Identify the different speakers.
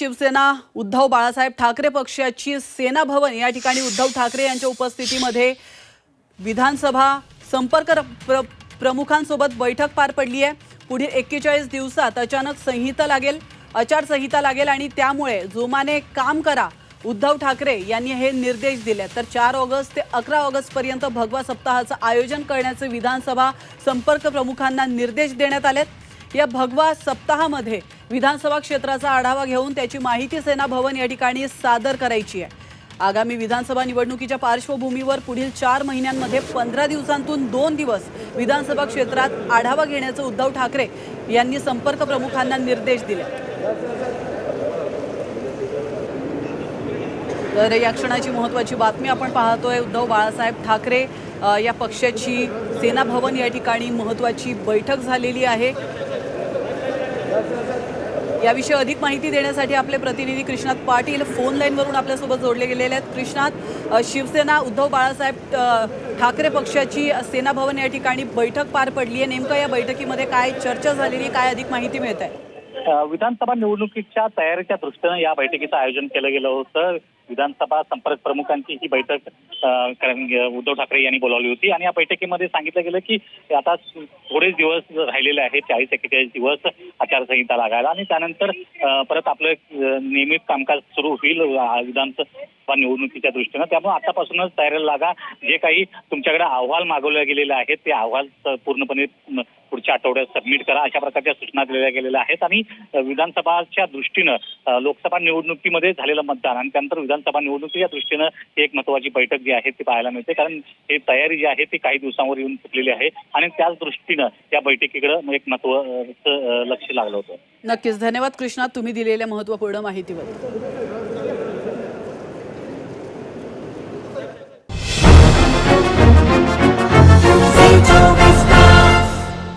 Speaker 1: शिवसेना उद्धव बाळासाहेब ठाकरे पक्षाची सेना भवन या ठिकाणी उद्धव ठाकरे यांच्या उपस्थितीमध्ये विधानसभा संपर्क प्र प्रमुखांसोबत बैठक पार पडली आहे. पुढील एक्केचाळीस दिवसात अचानक संहिता लागेल आचारसंहिता लागेल आणि त्यामुळे जोमाने काम करा उद्धव ठाकरे यांनी हे निर्देश दिले. तर चार ऑगस्ट ते अकरा ऑगस्ट पर्यंत भगवा सप्ताहाचं आयोजन करण्याचे विधानसभा संपर्क प्रमुखांना निर्देश देण्यात आलेत. या भगवा सप्ताहामध्ये विधानसभा क्षेत्राचा आढावा घेऊन त्याची माहिती सेना भवन या ठिकाणी सादर करायची आहे. आगामी विधानसभा निवडणुकीच्या पार्श्वभूमीवर पुढील चार महिन्यांमध्ये पंधरा दिवसांतून दोन दिवस विधानसभा क्षेत्रात आढावा घेण्याचं उद्धव ठाकरे यांनी संपर्क प्रमुखांना निर्देश दिले. तर या क्षणाची महत्त्वाची बातमी आपण पाहतोय उद्धव बाळासाहेब ठाकरे या पक्षाची सेना भवन या ठिकाणी महत्त्वाची बैठक झालेली आहे. याविषयी अधिक माहिती देण्यासाठी आपले प्रतिनिधी कृष्णात पाटील फोन लाईनवरून आपल्यासोबत जोडले गेलेले आहेत. कृष्णात शिवसेना उद्धव बाळासाहेब ठाकरे पक्षाची सेना भवन या ठिकाणी बैठक पार पडली आहे. नेमकं या बैठकीमध्ये काय चर्चा झालेली आहे? काय अधिक माहिती मिळत आहे?
Speaker 2: विधानसभा निवडणुकीच्या तयारीच्या दृष्टीनं या बैठकीचं आयोजन केलं गेलं होतं. विधानसभा संपर्क प्रमुखांची ही बैठक उद्धव ठाकरे यांनी बोलावली होती. आणि या बैठकीमध्ये सांगितलं गेलं की आता थोडेच दिवस राहिलेले आहेत चाळीस एक्केचाळीस दिवस आचारसंहिता लागायला. आणि त्यानंतर परत आपलं नियमित कामकाज सुरू होईल विधानसभा निवडणुकीच्या दृष्टीनं. त्यामुळे आतापासूनच तयारीला लागा. जे काही तुमच्याकडे अहवाल मागवले गेलेले आहेत ते अहवाल पूर्णपणे पुढच्या आठवड्यात सबमिट करा अशा प्रकारच्या सूचना दिलेल्या गेलेल्या आहेत. आणि विधानसभाच्या दृष्टीनं लोकसभा निवडणुकीमध्ये झालेलं मतदान आणि त्यानंतर विधानसभा निवडणुकीच्या दृष्टीनं एक महत्वाची बैठक जी आहे ती पाहायला मिळते. कारण ही तयारी जी आहे ती काही दिवसांवर येऊन चुकलेली आहे आणि त्याच दृष्टीनं या बैठकीकडे एक महत्वाचं लक्ष लागलं होतं.
Speaker 1: नक्कीच. धन्यवाद कृष्णा. तुम्ही दिलेल्या महत्त्वपूर्ण माहितीबद्दल.